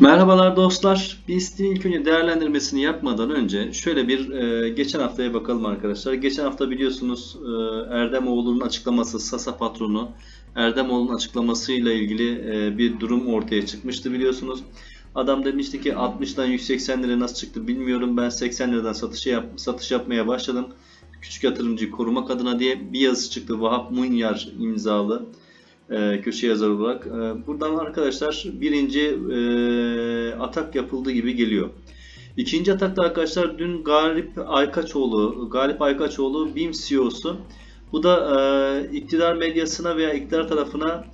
Merhabalar dostlar. BIST'in ilk önce değerlendirmesini yapmadan önce şöyle bir e, geçen haftaya bakalım arkadaşlar. Geçen hafta biliyorsunuz e, Erdemoğlu'nun açıklaması, Sasa patronu Erdemoğlu'nun açıklamasıyla ilgili e, bir durum ortaya çıkmıştı biliyorsunuz. Adam demişti ki 60'dan 180 lira nasıl çıktı bilmiyorum. Ben 80 liradan satış, yap, satış yapmaya başladım. Küçük yatırımcıyı korumak adına diye bir yazı çıktı. Vahap Munyar imzalı e, köşe yazarı olarak. E, buradan arkadaşlar birinci e, atak yapıldığı gibi geliyor. İkinci atakta arkadaşlar dün Galip Aykaçoğlu, Galip Aykaçoğlu BİM CEO'su. Bu da iktidar medyasına veya iktidar tarafına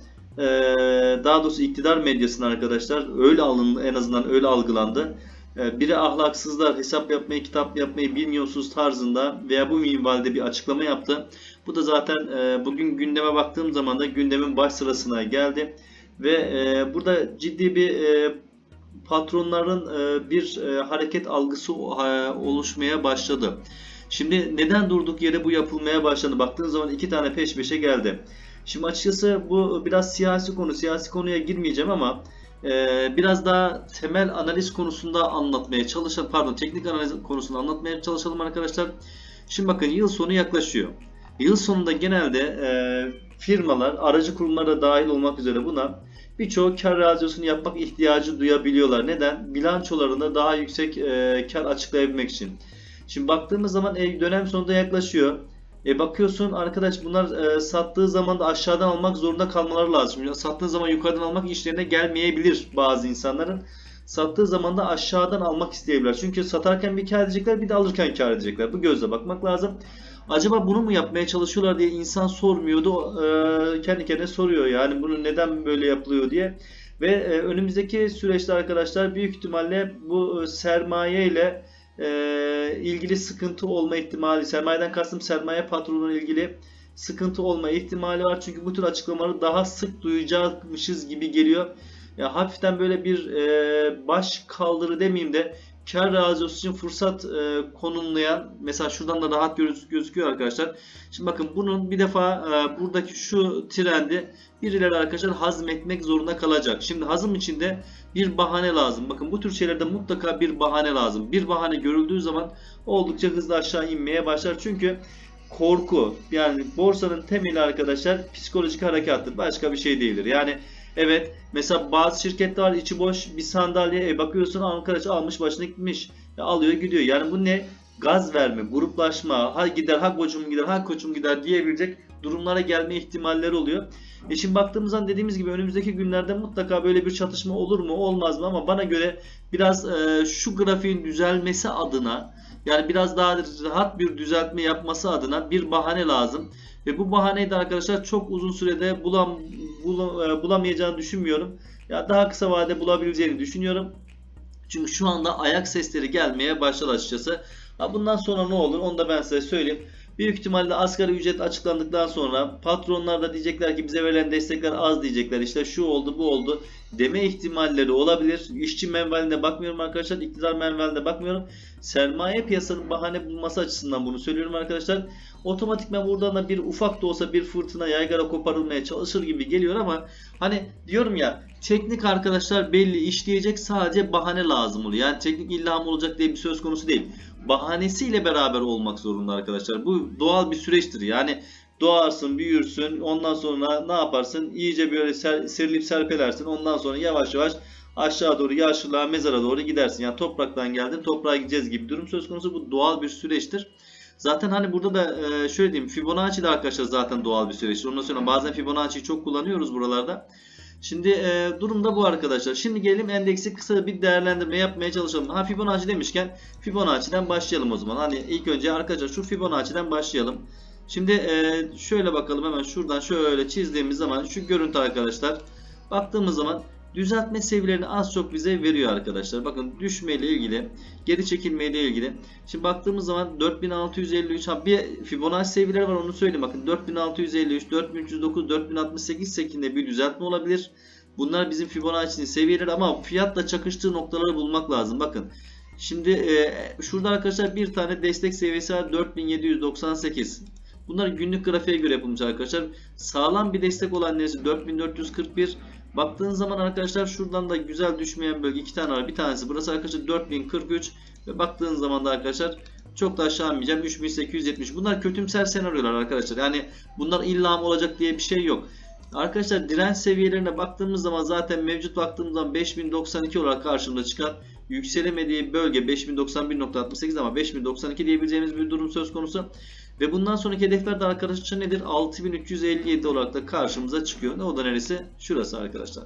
daha doğrusu iktidar medyasına arkadaşlar öyle alın en azından öyle algılandı. Biri ahlaksızlar, hesap yapmayı, kitap yapmayı bilmiyorsunuz tarzında veya bu minvalde bir açıklama yaptı. Bu da zaten e, bugün gündeme baktığım zaman da gündemin baş sırasına geldi. Ve e, burada ciddi bir e, patronların e, bir e, hareket algısı e, oluşmaya başladı. Şimdi neden durduk yere bu yapılmaya başladı? Baktığın zaman iki tane peş peşe geldi. Şimdi açıkçası bu biraz siyasi konu. Siyasi konuya girmeyeceğim ama e, biraz daha temel analiz konusunda anlatmaya çalışalım. Pardon teknik analiz konusunda anlatmaya çalışalım arkadaşlar. Şimdi bakın yıl sonu yaklaşıyor. Yıl sonunda genelde e, firmalar, aracı kurumlar da dahil olmak üzere buna birçok kar realizasyonu yapmak ihtiyacı duyabiliyorlar. Neden? Bilançolarında daha yüksek e, kar açıklayabilmek için. Şimdi baktığımız zaman e, dönem sonunda yaklaşıyor. E bakıyorsun arkadaş bunlar e, sattığı zaman da aşağıdan almak zorunda kalmaları lazım. Sattığı zaman yukarıdan almak işlerine gelmeyebilir bazı insanların. Sattığı zaman da aşağıdan almak isteyebilirler. Çünkü satarken bir kar edecekler bir de alırken kar edecekler. Bu gözle bakmak lazım. Acaba bunu mu yapmaya çalışıyorlar diye insan sormuyordu. E, kendi kendine soruyor yani bunu neden böyle yapılıyor diye. Ve e, önümüzdeki süreçte arkadaşlar büyük ihtimalle bu e, sermaye ile e, ilgili sıkıntı olma ihtimali, sermayeden kastım sermaye patronuna ilgili sıkıntı olma ihtimali var. Çünkü bu tür açıklamaları daha sık duyacakmışız gibi geliyor. Ya hafiften böyle bir e, baş kaldırı demeyeyim de kar realizasyonu için fırsat e, konumlayan mesela şuradan da rahat göz, gözüküyor arkadaşlar. Şimdi bakın bunun bir defa e, buradaki şu trendi birileri arkadaşlar hazmetmek zorunda kalacak. Şimdi hazım içinde bir bahane lazım. Bakın bu tür şeylerde mutlaka bir bahane lazım. Bir bahane görüldüğü zaman oldukça hızlı aşağı inmeye başlar. Çünkü korku yani borsanın temeli arkadaşlar psikolojik harekattır. Başka bir şey değildir. Yani Evet. Mesela bazı şirketler var içi boş bir sandalye e, bakıyorsun arkadaş almış başına gitmiş. E, alıyor gidiyor. Yani bu ne? Gaz verme, gruplaşma, ha gider, ha koçum gider, ha koçum gider diyebilecek durumlara gelme ihtimalleri oluyor. E şimdi baktığımız zaman dediğimiz gibi önümüzdeki günlerde mutlaka böyle bir çatışma olur mu olmaz mı ama bana göre biraz e, şu grafiğin düzelmesi adına yani biraz daha rahat bir düzeltme yapması adına bir bahane lazım. Ve bu bahaneyi de arkadaşlar çok uzun sürede bulam, bulam, e, bulamayacağını düşünmüyorum. Ya daha kısa vadede bulabileceğini düşünüyorum. Çünkü şu anda ayak sesleri gelmeye başladı açıkçası. Ha bundan sonra ne olur onu da ben size söyleyeyim. Büyük ihtimalle asgari ücret açıklandıktan sonra patronlar da diyecekler ki bize verilen destekler az diyecekler. İşte şu oldu bu oldu deme ihtimalleri olabilir. İşçi menvaline bakmıyorum arkadaşlar. iktidar menvaline bakmıyorum. Sermaye piyasanın bahane bulması açısından bunu söylüyorum arkadaşlar. Otomatikman buradan da bir ufak da olsa bir fırtına yaygara koparılmaya çalışır gibi geliyor ama hani diyorum ya teknik arkadaşlar belli işleyecek sadece bahane lazım oluyor. Yani teknik ilham olacak diye bir söz konusu değil. Bahanesiyle beraber olmak zorunda arkadaşlar. Bu doğal bir süreçtir. Yani doğarsın, büyürsün. Ondan sonra ne yaparsın? İyice böyle ser, serilip serpelersin. Ondan sonra yavaş yavaş aşağı doğru yaşlılığa, mezara doğru gidersin. Yani topraktan geldin, toprağa gideceğiz gibi durum söz konusu. Bu doğal bir süreçtir. Zaten hani burada da e, şöyle diyeyim Fibonacci de arkadaşlar zaten doğal bir süreçtir. Ondan sonra bazen Fibonacci'yi çok kullanıyoruz buralarda. Şimdi e, durum da bu arkadaşlar. Şimdi gelelim endeksi kısa bir değerlendirme yapmaya çalışalım. Ha Fibonacci demişken Fibonacci'den başlayalım o zaman. Hani ilk önce arkadaşlar şu Fibonacci'den başlayalım. Şimdi e, şöyle bakalım hemen şuradan şöyle çizdiğimiz zaman şu görüntü arkadaşlar. Baktığımız zaman düzeltme seviyelerini az çok bize veriyor arkadaşlar. Bakın düşme ile ilgili, geri çekilme ile ilgili. Şimdi baktığımız zaman 4653 ha bir Fibonacci seviyeleri var onu söyleyeyim. Bakın 4653, 4309, 4068 şeklinde bir düzeltme olabilir. Bunlar bizim Fibonacci'nin seviyeleri ama fiyatla çakıştığı noktaları bulmak lazım. Bakın Şimdi e, şurada arkadaşlar bir tane destek seviyesi var 4798. Bunlar günlük grafiğe göre yapılmış arkadaşlar. Sağlam bir destek olan neresi 4441 Baktığınız zaman arkadaşlar şuradan da güzel düşmeyen bölge iki tane var. Bir tanesi burası arkadaşlar 4043 ve baktığınız zaman da arkadaşlar çok da aşağı inmeyeceğim 3870. Bunlar kötümser senaryolar arkadaşlar. Yani bunlar illa mı olacak diye bir şey yok. Arkadaşlar direnç seviyelerine baktığımız zaman zaten mevcut baktığımız zaman 5092 olarak karşımıza çıkan yükselemediği bölge 5091.68 ama 5092 diyebileceğimiz bir durum söz konusu. Ve bundan sonraki hedefler de arkadaşlar nedir? 6357 olarak da karşımıza çıkıyor. Ne o da neresi? Şurası arkadaşlar.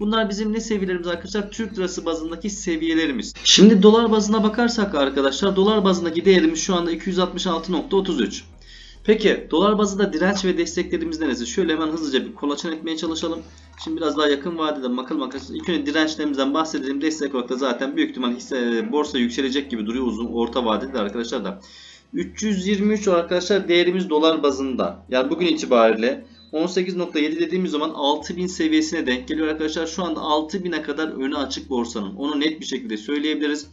Bunlar bizim ne seviyelerimiz arkadaşlar? Türk lirası bazındaki seviyelerimiz. Şimdi dolar bazına bakarsak arkadaşlar dolar bazındaki değerimiz şu anda 266.33. Peki dolar bazında direnç ve desteklerimiz neresi? Şöyle hemen hızlıca bir kolaçan etmeye çalışalım. Şimdi biraz daha yakın vadede bakalım arkadaşlar. İlk önce dirençlerimizden bahsedelim. Destek olarak da zaten büyük ihtimal hisse, borsa yükselecek gibi duruyor uzun orta vadede de arkadaşlar da. 323 arkadaşlar değerimiz dolar bazında. Yani bugün itibariyle 18.7 dediğimiz zaman 6000 seviyesine denk geliyor arkadaşlar. Şu anda 6000'e kadar önü açık borsanın. Onu net bir şekilde söyleyebiliriz.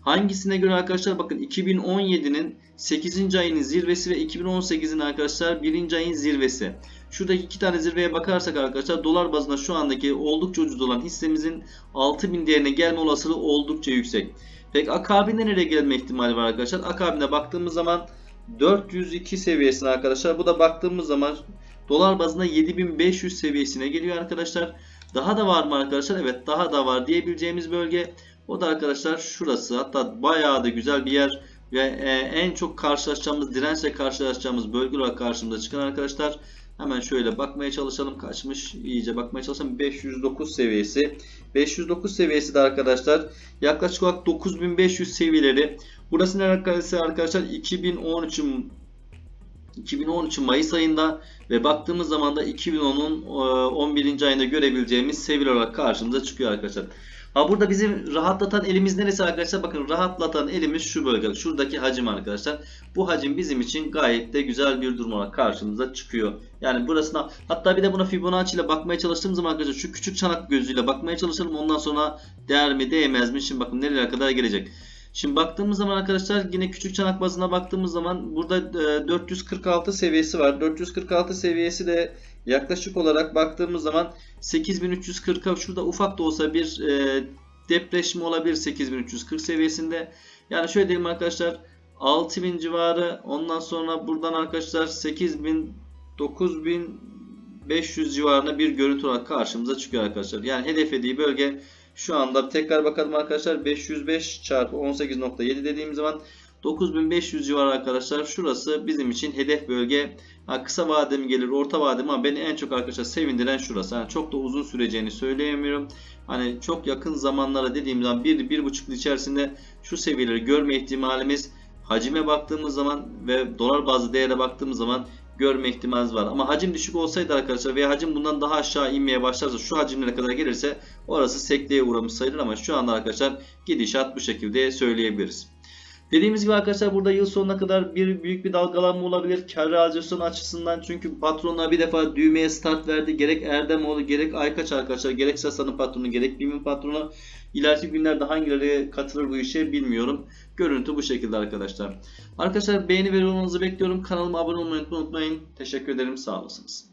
Hangisine göre arkadaşlar bakın 2017'nin 8. ayının zirvesi ve 2018'in arkadaşlar 1. ayın zirvesi. Şuradaki iki tane zirveye bakarsak arkadaşlar dolar bazında şu andaki oldukça ucuz olan hissemizin 6000 değerine gelme olasılığı oldukça yüksek. Peki akabinde nereye gelme ihtimali var arkadaşlar? Akabine baktığımız zaman 402 seviyesine arkadaşlar. Bu da baktığımız zaman dolar bazında 7500 seviyesine geliyor arkadaşlar. Daha da var mı arkadaşlar? Evet daha da var diyebileceğimiz bölge. O da arkadaşlar şurası. Hatta bayağı da güzel bir yer. Ve e, en çok karşılaşacağımız dirençle karşılaşacağımız bölge olarak karşımıza çıkan arkadaşlar. Hemen şöyle bakmaya çalışalım. Kaçmış? İyice bakmaya çalışalım. 509 seviyesi. 509 seviyesi de arkadaşlar yaklaşık olarak 9500 seviyeleri. Burası ne arkadaşlar? Arkadaşlar 2013'ün 2013 Mayıs ayında ve baktığımız zaman da 2010'un 11. ayında görebileceğimiz seviye olarak karşımıza çıkıyor arkadaşlar. Ha burada bizim rahatlatan elimiz neresi arkadaşlar? Bakın rahatlatan elimiz şu bölge. Şuradaki hacim arkadaşlar. Bu hacim bizim için gayet de güzel bir durum olarak karşımıza çıkıyor. Yani burasına hatta bir de buna Fibonacci ile bakmaya çalıştığım zaman arkadaşlar şu küçük çanak gözüyle bakmaya çalışalım. Ondan sonra değer mi değmez mi? Şimdi bakın nereye kadar gelecek. Şimdi baktığımız zaman arkadaşlar yine küçük çanak bazına baktığımız zaman burada e, 446 seviyesi var. 446 seviyesi de yaklaşık olarak baktığımız zaman 8340'a şurada ufak da olsa bir e, depreşme olabilir 8340 seviyesinde. Yani şöyle diyelim arkadaşlar 6000 civarı ondan sonra buradan arkadaşlar 8000 9500 civarında bir görüntü olarak karşımıza çıkıyor arkadaşlar. Yani hedeflediği bölge şu anda tekrar bakalım arkadaşlar 505 çarpı 18.7 dediğim zaman 9500 civarı arkadaşlar. Şurası bizim için hedef bölge. Ha, kısa vade mi gelir, orta vade mi ama beni en çok arkadaşlar sevindiren şurası. Yani çok da uzun süreceğini söyleyemiyorum. Hani çok yakın zamanlara dediğim zaman 1-1,5 yıl içerisinde şu seviyeleri görme ihtimalimiz hacime baktığımız zaman ve dolar bazlı değere baktığımız zaman görme ihtimalimiz var. Ama hacim düşük olsaydı arkadaşlar veya hacim bundan daha aşağı inmeye başlarsa şu hacimlere kadar gelirse orası sekteye uğramış sayılır ama şu anda arkadaşlar gidişat bu şekilde söyleyebiliriz. Dediğimiz gibi arkadaşlar burada yıl sonuna kadar bir büyük bir dalgalanma olabilir. Kar realizasyon açısından çünkü patronlar bir defa düğmeye start verdi. Gerek Erdemoğlu gerek Aykaç arkadaşlar gerek Sasa'nın patronu gerek BİM'in patronu. İleriki günlerde hangileri katılır bu işe bilmiyorum. Görüntü bu şekilde arkadaşlar. Arkadaşlar beğeni ve yorumunuzu bekliyorum. Kanalıma abone olmayı unutmayın. Teşekkür ederim. Sağ olasınız.